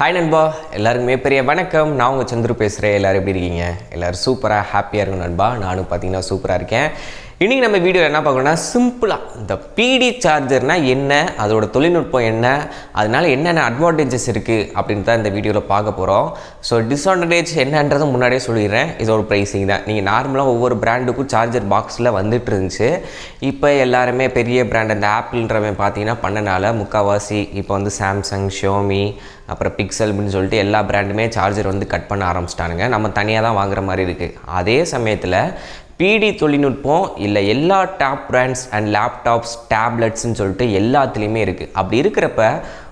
Hi நண்பா. எல்லாருக்குமே பெரிய வணக்கம். நான் உங்கள் சந்துரு பேசுகிறேன் எல்லோரும் எப்படி இருக்கீங்க? எல்லோரும் சூப்பராக ஹாப்பியாக இருக்கும் நண்பா. நானும் பார்த்தீங்கன்னா சூப்பராக இருக்கேன். இன்றைக்கி நம்ம வீடியோவில் என்ன பார்க்கணும்னா சிம்பிளாக இந்த பிடி சார்ஜர்னால் என்ன அதோட தொழில்நுட்பம் என்ன அதனால என்னென்ன அட்வான்டேஜஸ் இருக்குது அப்படின்னு தான் இந்த வீடியோவில் பார்க்க போகிறோம் ஸோ டிஸ்அட்வான்டேஜ் என்னன்றதை முன்னாடியே சொல்லிடுறேன். இதோட ப்ரைஸிங் தான். நீங்கள் நார்மலாக ஒவ்வொரு பிராண்டுக்கும் சார்ஜர் பாக்ஸில் வந்துட்டு இருந்துச்சு. இப்போ எல்லாருமே பெரிய பிராண்ட் அந்த ஆப்பிள்ன்றவன் பார்த்தீங்கன்னா பண்ணனால முக்கால்வாசி இப்போ வந்து சாம்சங் ஷோமி அப்புறம் பிக்சல் அப்படின்னு சொல்லிட்டு எல்லா பிராண்டுமே சார்ஜர் வந்து கட் பண்ண ஆரம்பிச்சிட்டானுங்க. நம்ம தனியாக தான் வாங்குற மாதிரி இருக்குது அதே சமயத்தில் பிடி தொழில்நுட்பம் இல்லை எல்லா டாப் பிராண்ட்ஸ் அண்ட் லேப்டாப்ஸ் டேப்லெட்ஸ்னு சொல்லிட்டு எல்லாத்துலேயுமே இருக்குது அப்படி இருக்கிறப்ப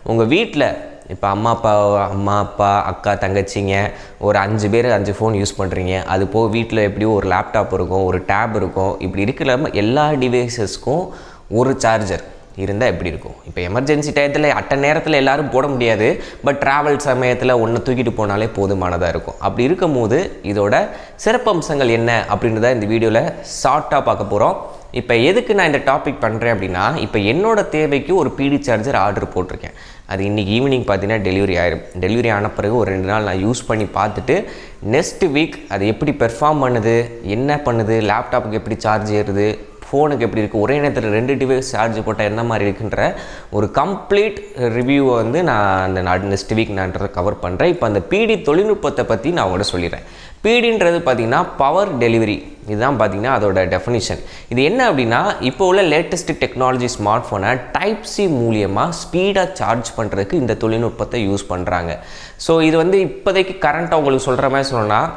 உங்கள் வீட்டில் இப்போ அம்மா அப்பா அம்மா அப்பா அக்கா தங்கச்சிங்க ஒரு அஞ்சு பேர் அஞ்சு ஃபோன் யூஸ் பண்ணுறீங்க அது போக வீட்டில் எப்படியும் ஒரு லேப்டாப் இருக்கும் ஒரு டேப் இருக்கும். இப்படி இருக்கிற எல்லா டிவைசஸ்க்கும் ஒரு சார்ஜர் இருந்தால் எப்படி இருக்கும்? இப்போ எமர்ஜென்சி டயத்தில் அட்ட நேரத்தில் எல்லோரும் போட முடியாது. பட் ட்ராவல் சமயத்தில் ஒன்று தூக்கிட்டு போனாலே போதுமானதாக இருக்கும். அப்படி இருக்கும்போது இதோட சிறப்பம்சங்கள் என்ன அப்படின்றத இந்த வீடியோவில் ஷார்ட்டாக பார்க்க போகிறோம் இப்போ எதுக்கு நான் இந்த டாபிக் பண்ணுறேன் அப்படின்னா இப்போ என்னோட தேவைக்கு ஒரு பிடி சார்ஜர் ஆர்டர் போட்டிருக்கேன். அது இன்றைக்கி ஈவினிங் பார்த்தீங்கன்னா டெலிவரி ஆயிரும். டெலிவரி ஆன பிறகு ஒரு ரெண்டு நாள் நான் யூஸ் பண்ணி பார்த்துட்டு நெக்ஸ்ட் வீக் அது எப்படி பெர்ஃபார்ம் பண்ணுது என்ன பண்ணுது லேப்டாப்புக்கு எப்படி சார்ஜ் ஏறுது ஃபோனுக்கு எப்படி இருக்குது ஒரே நேரத்தில் ரெண்டு டிவைஸ் சார்ஜ் போட்டால் என்ன மாதிரி இருக்குன்ற ஒரு கம்ப்ளீட் ரிவ்யூவை வந்து நான் அந்த நெக்ஸ்ட் வீக் நான் கவர் பண்ணுறேன் இப்போ அந்த பிடி தொழில்நுட்பத்தை பற்றி நான் உங்கள்கிட்ட சொல்லிடுறேன். பிடின்றது பார்த்திங்கன்னா பவர் டெலிவரி இதுதான் பார்த்திங்கன்னா அதோட டெஃபினிஷன் இது என்ன அப்படின்னா இப்போ உள்ள லேட்டஸ்ட் டெக்னாலஜி ஸ்மார்ட் ஃபோனை டைப் சி மூலியமாக ஸ்பீடாக சார்ஜ் பண்ணுறதுக்கு இந்த தொழில்நுட்பத்தை யூஸ் பண்ணுறாங்க ஸோ இது வந்து இப்போதைக்கு கரண்ட் உங்களுக்கு சொல்கிற மாதிரி சொன்னால்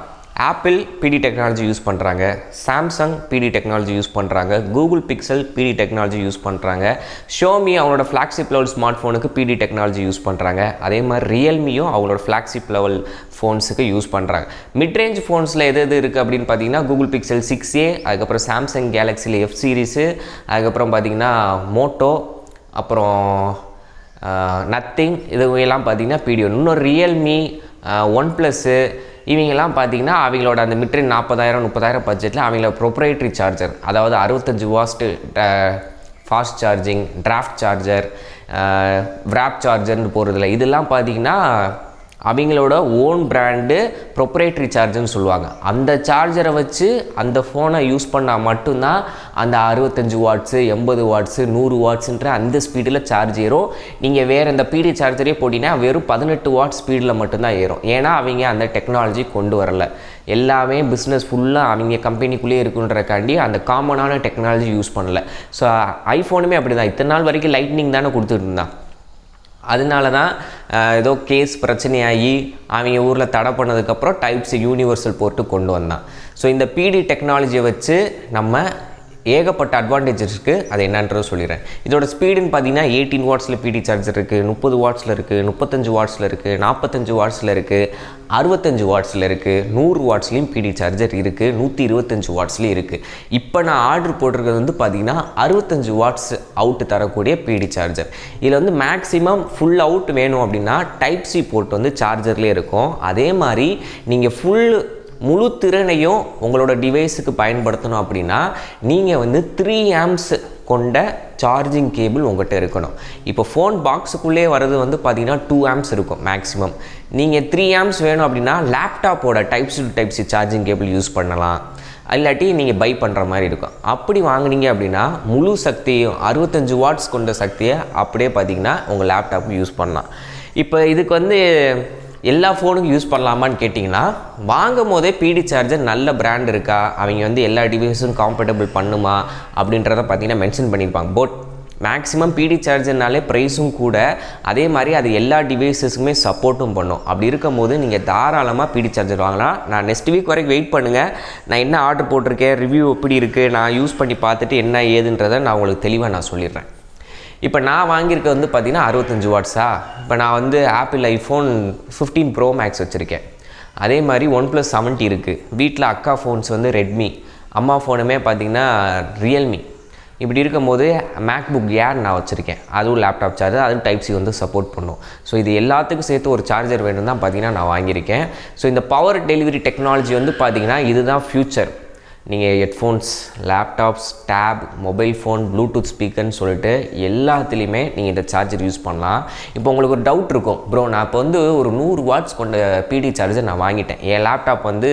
ஆப்பிள் பிடி டெக்னாலஜி யூஸ் பண்ணுறாங்க சாம்சங் பிடி டெக்னாலஜி யூஸ் பண்ணுறாங்க Google Pixel PD technology use பண்ணுறாங்க ஷோமி அவங்களோட ஃப்ளாக்ஷிப் லெவல் ஸ்மார்ட் ஃபோனுக்கு பிடி டெக்னாலஜி யூஸ் பண்ணுறாங்க அதே மாதிரி ரியல்மியும் அவங்களோட ஃப்ளாக்ஷிப் லெவல் ஃபோன்ஸுக்கு யூஸ் பண்ணுறாங்க மிட்ரேஞ்ச் ஃபோன்ஸில் எது எது இருக்குது அப்படின்னு பார்த்தீங்கன்னா கூகுள் பிக்சல் சிக்ஸ் ஏ அதுக்கப்புறம் சாம்சங் கேலக்ஸியில் எஃப் சீரிஸு அதுக்கப்புறம் பார்த்தீங்கன்னா மோட்டோ அப்புறம் நத்திங் இதுவெல்லாம் பார்த்தீங்கன்னா பிடிஓ இன்னும் ரியல்மி ஒன் ப்ளஸ்ஸு இவங்கெல்லாம் பார்த்தீங்கன்னா அவங்களோட அந்த மிட்ரேன் நாற்பதாயிரம் முப்பதாயிரம் பட்ஜெட்டில் அவங்களோட ப்ரொப்ரைட்ரி சார்ஜர் அதாவது அறுபத்தஞ்சு வாஸ்ட்டு fast charging dart charger warp சார்ஜர்னு போகிறதுல இதெல்லாம் பார்த்தீங்கன்னா அவங்களோட ஓன் பிராண்டு ப்ரொப்ரேட்ரி சார்ஜர்னு சொல்லுவாங்க. அந்த சார்ஜரை வச்சு அந்த ஃபோனை யூஸ் பண்ணால் மட்டும்தான் அந்த அறுபத்தஞ்சு வாட்ஸு எண்பது வாட்ஸு நூறு வாட்ஸுன்ற அந்த ஸ்பீடில் சார்ஜ் ஏறும். நீங்கள் வேறு இந்த பிடி சார்ஜரே போட்டிங்கன்னா வெறும் பதினெட்டு வாட் ஸ்பீடில் மட்டும்தான் ஏறும். ஏன்னா அவங்க அந்த டெக்னாலஜி கொண்டு வரல. எல்லாமே பிஸ்னஸ் ஃபுல்லாக அவங்க கம்பெனிக்குள்ளேயே இருக்குன்றக்காண்டி அந்த காமனான டெக்னாலஜி யூஸ் பண்ணலை. ஸோ ஐஃபோனுமே அப்படி தான் இத்தனை நாள் வரைக்கும் லைட்னிங் தானே கொடுத்துட்டு இருந்தான். அதனால தான் ஏதோ கேஸ் பிரச்சனையாகி அவங்க ஊரில் தடை பண்ணதுக்கப்புறம் டைப்ஸ் யூனிவர்சல் போர்ட்டு கொண்டு வந்தான். ஸோ இந்த பிடி டெக்னாலஜியை வச்சு நம்ம ஏகப்பட்ட அட்வான்டேஜ் இருக்குது அது என்னன்றதை சொல்லிடுறேன். இதோட ஸ்பீடுன்னு பார்த்தீங்கன்னா எயிட்டீன் வாட்ஸில் பிடி சார்ஜர் இருக்குது முப்பது வாட்ஸில் இருக்குது முப்பத்தஞ்சு வாட்ஸில் இருக்குது நாற்பத்தஞ்சு வாட்ஸில் இருக்குது அறுபத்தஞ்சு வாட்ஸில் இருக்குது நூறு வாட்ஸ்லேயும் பிடி சார்ஜர் இருக்குது நூற்றி இருபத்தஞ்சு வாட்ஸ்லேயும் இருக்குது இப்போ நான் ஆர்டர் போட்டிருக்கிறது வந்து பார்த்தீங்கன்னா அறுபத்தஞ்சு வாட்ஸ் அவுட் தரக்கூடிய பிடி சார்ஜர் இதில் வந்து மேக்ஸிமம் ஃபுல் அவுட் வேணும் அப்படின்னா டைப் சி போர்ட் வந்து சார்ஜர்லேயே இருக்கும். அதே மாதிரி நீங்கள் ஃபுல் முழு திறனையும் உங்களோட டிவைஸுக்கு பயன்படுத்தணும் அப்படின்னா நீங்கள் வந்து த்ரீ ஆம்ஸ் கொண்ட சார்ஜிங் கேபிள் உங்கள்கிட்ட இருக்கணும். இப்போ ஃபோன் பாக்ஸுக்குள்ளே வர்றது வந்து பார்த்தீங்கன்னா டூ ஆம்ஸ் இருக்கும் மேக்ஸிமம் நீங்கள் த்ரீ ஆம்ஸ் வேணும் அப்படின்னா லேப்டாப்போட types to types charging cable use பண்ணலாம். இல்லாட்டி நீங்கள் பை பண்ணுற மாதிரி இருக்கும். அப்படி வாங்கினீங்க அப்படின்னா முழு சக்தியும் அறுபத்தஞ்சு வாட்ஸ் கொண்ட சக்தியை அப்படியே பார்த்தீங்கன்னா உங்கள் லேப்டாப்பும் யூஸ் பண்ணலாம். இப்போ இதுக்கு வந்து எல்லா ஃபோனுக்கும் யூஸ் பண்ணலாமான்னு கேட்டிங்கன்னா வாங்கும் போதே பிடி சார்ஜர் நல்ல பிராண்ட் இருக்கா? அவங்க வந்து எல்லா டிவைஸும் காம்பேட்டபிள் பண்ணுமா? அப்படின்றத பார்த்தீங்கன்னா மென்ஷன் பண்ணியிருப்பாங்க. போட் மேக்ஸிமம் பிடி சார்ஜர்னாலே ப்ரைஸும் கூட அதே மாதிரி அது எல்லா டிவைஸஸுக்குமே சப்போர்ட்டும் பண்ணும். அப்படி இருக்கும்போது நீங்கள் தாராளமாக பிடி சார்ஜர் வாங்கலாம். நான் நெக்ஸ்ட் வீக் வரைக்கும் வெயிட் பண்ணுங்கள் நான் என்ன ஆர்டர் போட்டிருக்கேன்? ரிவ்யூ எப்படி இருக்குது நான் யூஸ் பண்ணி பார்த்துட்டு என்ன ஏதுன்றதை நான் உங்களுக்கு தெளிவாக நான் சொல்லிடுறேன். இப்போ நான் வாங்கியிருக்க வந்து பார்த்திங்கன்னா அறுபத்தஞ்சு வாட்ஸா இப்போ நான் வந்து Apple iPhone fifteen pro max வச்சுருக்கேன். அதே மாதிரி ஒன் ப்ளஸ் செவன்ட்டி இருக்குது வீட்டில் அக்கா ஃபோன்ஸ் வந்து ரெட்மி அம்மா ஃபோனுமே பார்த்திங்கன்னா ரியல்மி இப்படி இருக்கும்போது மேக் புக் ஏர் நான் வச்சுருக்கேன். அதுவும் லேப்டாப் சார்ஜர் அதுவும் டைப் சி வந்து சப்போர்ட் பண்ணும். ஸோ இது எல்லாத்துக்கும் சேர்த்து ஒரு சார்ஜர் வேணும் தான் பார்த்தீங்கன்னா நான் வாங்கியிருக்கேன். ஸோ இந்த பவர் டெலிவரி டெக்னாலஜி வந்து பார்த்திங்கன்னா இதுதான் ஃப்யூச்சர் நீங்கள் headphones laptops tab mobile phone bluetooth ஸ்பீக்கர்னு சொல்லிட்டு எல்லாத்துலேயுமே நீங்கள் இந்த சார்ஜர் யூஸ் பண்ணலாம். இப்போ உங்களுக்கு ஒரு டவுட் இருக்கும். ப்ரோ நான் இப்போ வந்து ஒரு நூறு வாட்ஸ் கொண்ட பிடி சார்ஜர் நான் வாங்கிட்டேன். என் லேப்டாப் வந்து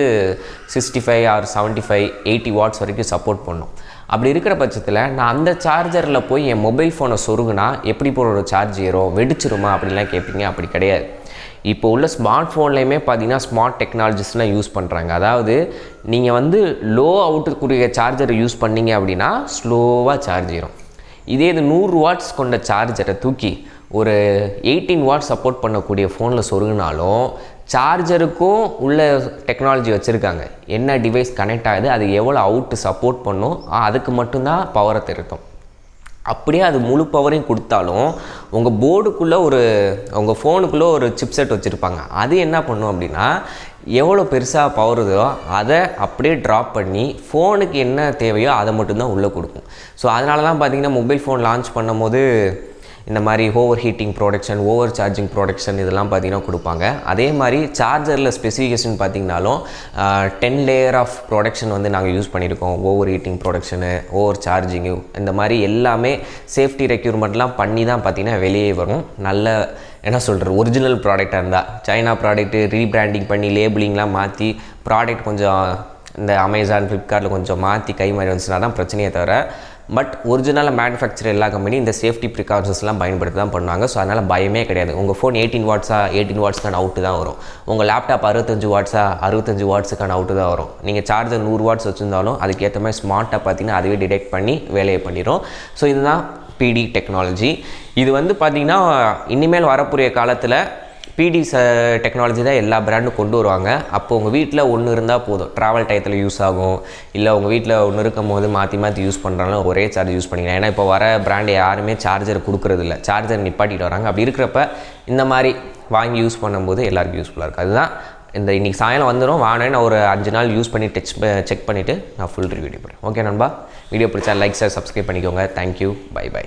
sixty five or seventy five eighty watts வரைக்கும் சப்போர்ட் பண்ணும். அப்படி இருக்கிற பட்சத்தில் நான் அந்த சார்ஜரில் போய் என் மொபைல் ஃபோனை சொருகுனா எப்படி போகிற ஒரு சார்ஜ் ஏறும்? வெடிச்சிருமா? அப்படின்லாம் கேட்பீங்க அப்படி கிடையாது. இப்போ உள்ள ஸ்மார்ட் ஃபோன்லேயுமே பார்த்தீங்கன்னா ஸ்மார்ட் டெக்னாலஜிஸ்லாம் யூஸ் பண்ணுறாங்க அதாவது நீங்கள் வந்து லோ அவுட்டுக்குரிய சார்ஜரை யூஸ் பண்ணீங்க அப்படின்னா ஸ்லோவாக சார்ஜ் ஏறும். இதே இது நூறு வாட்ஸ் கொண்ட சார்ஜரை தூக்கி ஒரு எயிட்டீன் வாட்ஸ் சப்போர்ட் பண்ணக்கூடிய ஃபோனில் சொருகினாலும் சார்ஜருக்கும் உள்ள டெக்னாலஜி வச்சுருக்காங்க. என்ன டிவைஸ் கனெக்ட் ஆகுது அது எவ்வளோ அவுட்டு சப்போர்ட் பண்ணும் அதுக்கு மட்டும்தான் பவரை திருத்தும். அப்படியே அது முழு பவரையும் கொடுத்தாலும் உங்கள் போர்டுக்குள்ளே ஒரு உங்கள் ஃபோனுக்குள்ளே ஒரு சிப்செட் வச்சுருப்பாங்க. அது என்ன பண்ணும் அப்படின்னா எவ்வளோ பெருசாக பவருதோ அதை அப்படியே ட்ராப் பண்ணி ஃபோனுக்கு என்ன தேவையோ அதை மட்டும்தான் உள்ளே கொடுக்கும். ஸோ அதனால தான் பார்த்திங்கன்னா மொபைல் ஃபோன் லான்ச் பண்ணும்போது இந்த மாதிரி over heating protection over charging protection இதெல்லாம் பார்த்தீங்கன்னா கொடுப்பாங்க. அதே மாதிரி சார்ஜரில் ஸ்பெசிஃபிகேஷன் பார்த்தீங்கனாலும் டென் லேயர் ஆஃப் ப்ரொடக்ஷன் வந்து நாங்கள் யூஸ் பண்ணியிருக்கோம். Over heating protection over charging இந்த மாதிரி எல்லாமே சேஃப்டி ரெக்யூர்மெண்ட்லாம் பண்ணி தான் பார்த்தீங்கன்னா வெளியே வரும். நல்ல என்ன சொல்கிறது ஒரிஜினல் ப்ராடக்டாக இருந்தால் சைனா ப்ராடக்ட்டு ரீபிராண்டிங் பண்ணி லேபிளிங்லாம் மாற்றி ப்ராடக்ட் கொஞ்சம் இந்த அமேசான் ஃப்ளிப்கார்ட்டில் கொஞ்சம் மாற்றி கை மாறி வந்துச்சுன்னா தான் பிரச்சனையே தவிர பட் ஒரிஜினலாக மேனுஃபேக்சர் எல்லா கம்பெனி இந்த சேஃப்டி ப்ரிகாஷன்ஸ்லாம் பயன்படுத்தி தான் பண்ணுவாங்க. ஸோ அதனால் பயமே கிடையாது. உங்கள் ஃபோன் எயிட்டீன் வாட்ஸாக எயிட்டீன் வாட்ஸ்க்கான அவுட்டு தான் வரும். உங்கள் லேப்டாப் அறுபத்தஞ்சு வாட்ஸா அறுபத்தஞ்சு வாட்ஸுக்கான அவுட்டு தான் வரும். நீங்கள் சார்ஜர் நூறு வாட்ஸ் வச்சுருந்தாலும் அதுக்கேற்ற மாதிரி ஸ்மார்ட்டாக பார்த்தீங்கன்னா அதுவே டிடெக்ட் பண்ணி வேலையை பண்ணிடும் ஸோ இதுதான் பிடி டெக்னாலஜி இது வந்து பார்த்திங்கன்னா இனிமேல் வரக்கூடிய காலத்தில் பிடி ச டெக்னாலஜி தான் எல்லா பிராண்டும் கொண்டு வருவாங்க. அப்போ உங்கள் வீட்டில் ஒன்று இருந்தால் போதும். ட்ராவல் டயத்தில் யூஸ் ஆகும். இல்லை உங்கள் வீட்டில் ஒன்று இருக்கும் போது மாற்றி மாற்றி யூஸ் பண்ணுறாலும் ஒரே சார்ஜ் யூஸ் பண்ணிக்கலாம். ஏன்னா இப்போ வர பிராண்ட் யாருமே சார்ஜர் கொடுக்குறது இல்லை. சார்ஜர் நிப்பாட்டிட்டு வராங்க. அப்படி இருக்கிறப்ப இந்த மாதிரி வாங்கி யூஸ் பண்ணும்போது எல்லாருக்கும் யூஸ்ஃபுல்லாக இருக்குது அதுதான் இந்த இன்றைக்கி சாயங்காலம் வந்துடும் வானே நான் ஒரு அஞ்சு நாள் யூஸ் பண்ணி டெச் செக் uh, பண்ணிவிட்டு நான் ஃபுல் ரிவ்யூ போகிறேன் ஓகே நண்பா? வீடியோ பிடிச்சா லைக் சார் சப்ஸ்கிரைப் பண்ணிக்கோங்க. Thank you bye bye